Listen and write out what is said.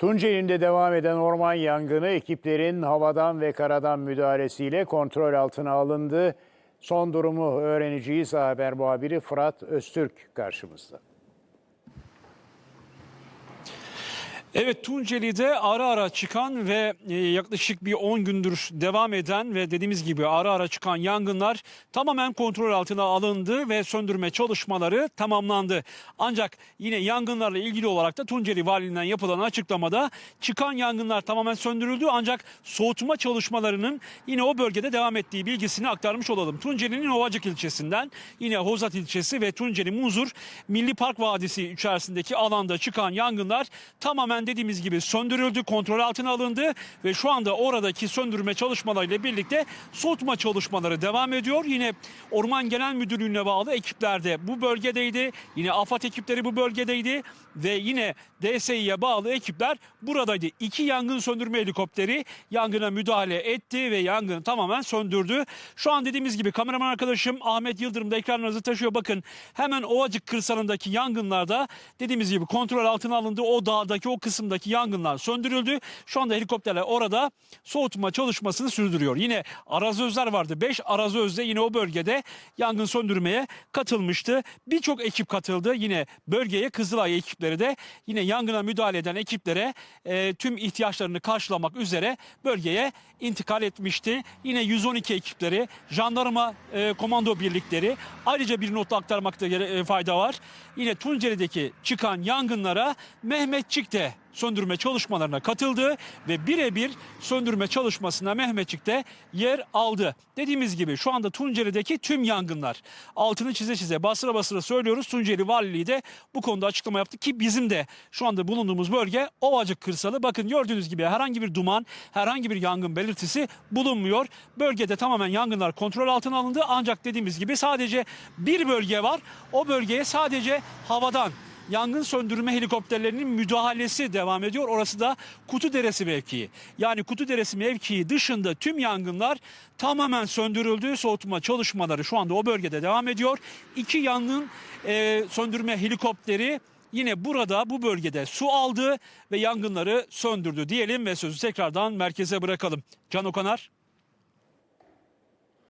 Tunceli'nde devam eden orman yangını ekiplerin havadan ve karadan müdahalesiyle kontrol altına alındı. Son durumu öğreneceğiz. Haber muhabiri Fırat Öztürk karşımızda. Evet Tunceli'de ara ara çıkan ve e, yaklaşık bir 10 gündür devam eden ve dediğimiz gibi ara ara çıkan yangınlar tamamen kontrol altına alındı ve söndürme çalışmaları tamamlandı. Ancak yine yangınlarla ilgili olarak da Tunceli Valiliğinden yapılan açıklamada çıkan yangınlar tamamen söndürüldü ancak soğutma çalışmalarının yine o bölgede devam ettiği bilgisini aktarmış olalım. Tunceli'nin Ovacık ilçesinden yine Hozat ilçesi ve Tunceli Muzur Milli Park Vadisi içerisindeki alanda çıkan yangınlar tamamen dediğimiz gibi söndürüldü, kontrol altına alındı ve şu anda oradaki söndürme çalışmalarıyla birlikte soğutma çalışmaları devam ediyor. Yine Orman Genel Müdürlüğü'ne bağlı ekipler de bu bölgedeydi. Yine AFAD ekipleri bu bölgedeydi ve yine DSİ'ye bağlı ekipler buradaydı. İki yangın söndürme helikopteri yangına müdahale etti ve yangını tamamen söndürdü. Şu an dediğimiz gibi kameraman arkadaşım Ahmet Yıldırım da ekranlarınızı taşıyor. Bakın hemen Ovacık kırsalındaki yangınlarda dediğimiz gibi kontrol altına alındı. O dağdaki o kısımdaki yangınlar söndürüldü. Şu anda helikopterler orada soğutma çalışmasını sürdürüyor. Yine arazözler vardı. 5 arazözde yine o bölgede yangın söndürmeye katılmıştı. Birçok ekip katıldı. Yine bölgeye Kızılay ekipleri de yine yangına müdahale eden ekiplere e, tüm ihtiyaçlarını karşılamak üzere bölgeye intikal etmişti. Yine 112 ekipleri, jandarma e, komando birlikleri ayrıca bir not aktarmakta e, fayda var. Yine Tunceli'deki çıkan yangınlara Mehmetçik de söndürme çalışmalarına katıldı ve birebir söndürme çalışmasına Mehmetçik de yer aldı. Dediğimiz gibi şu anda Tunceli'deki tüm yangınlar altını çize çize basıra basıra söylüyoruz. Tunceli Valiliği de bu konuda açıklama yaptı ki bizim de şu anda bulunduğumuz bölge Ovacık Kırsalı. Bakın gördüğünüz gibi herhangi bir duman, herhangi bir yangın belirtisi bulunmuyor. Bölgede tamamen yangınlar kontrol altına alındı ancak dediğimiz gibi sadece bir bölge var. O bölgeye sadece havadan yangın söndürme helikopterlerinin müdahalesi devam ediyor. Orası da Kutu Deresi mevkii. Yani Kutu Deresi mevkii dışında tüm yangınlar tamamen söndürüldü. Soğutma çalışmaları şu anda o bölgede devam ediyor. İki yangın e, söndürme helikopteri yine burada bu bölgede su aldı ve yangınları söndürdü diyelim ve sözü tekrardan merkeze bırakalım. Can Okanar.